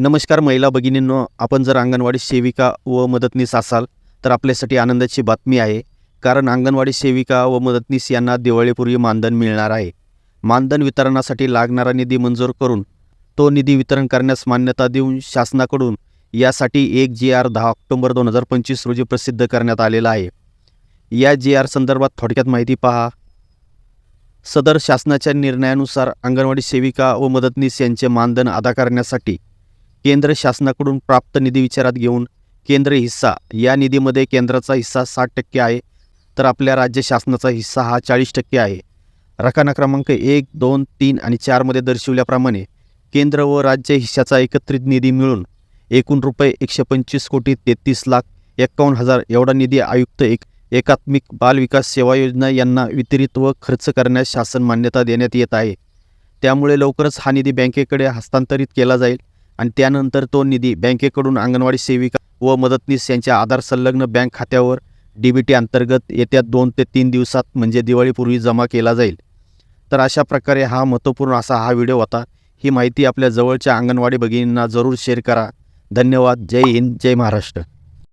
नमस्कार महिला भगिनींनो आपण जर अंगणवाडी सेविका व मदतनीस असाल तर आपल्यासाठी आनंदाची बातमी आहे. कारण अंगणवाडी सेविका व मदतनीस यांना दिवाळीपूर्वी मानधन मिळणार आहे. मानधन वितरणासाठी लागणारा निधी मंजूर करून तो निधी वितरण करण्यास मान्यता देऊन शासनाकडून यासाठी एक जी आर दहा ऑक्टोबर दोन हजार पंचवीस रोजी प्रसिद्ध करण्यात आलेला आहे. या जी आर संदर्भात थोडक्यात माहिती पहा. सदर शासनाच्या निर्णयानुसार अंगणवाडी सेविका व मदतनीस यांचे मानधन अदा करण्यासाठी केंद्र शासनाकडून प्राप्त निधी विचारात घेऊन केंद्र हिस्सा या निधीमध्ये केंद्राचा हिस्सा साठ टक्के आहे तर आपल्या राज्य शासनाचा हिस्सा हा चाळीस टक्के आहे. रकाना क्रमांक एक दोन तीन आणि चारमध्ये दर्शवल्याप्रमाणे केंद्र व राज्य हिश्शाचा एकत्रित निधी मिळून एकूण रुपये एकशे पंचवीस कोटी तेहतीस लाख एक्कावन्न हजार एवढा निधी आयुक्त एक एकात्मिक बाल विकास सेवा योजना यांना वितरित व खर्च करण्यास शासन मान्यता देण्यात येत आहे. त्यामुळे लवकरच हा निधी बँकेकडे हस्तांतरित केला जाईल. आणि त्यानंतर तो निधी बँकेकडून अंगणवाडी सेविका व मदतनीस यांच्या आधार संलग्न बँक खात्यावर डी बी टी अंतर्गत येत्या दोन ते तीन दिवसात म्हणजे दिवाळीपूर्वी जमा केला जाईल. तर अशा प्रकारे हा महत्त्वपूर्ण असा हा व्हिडिओ होता. ही माहिती आपल्या जवळच्या अंगणवाडी भगिनींना जरूर शेअर करा. धन्यवाद. जय हिंद. जय महाराष्ट्र.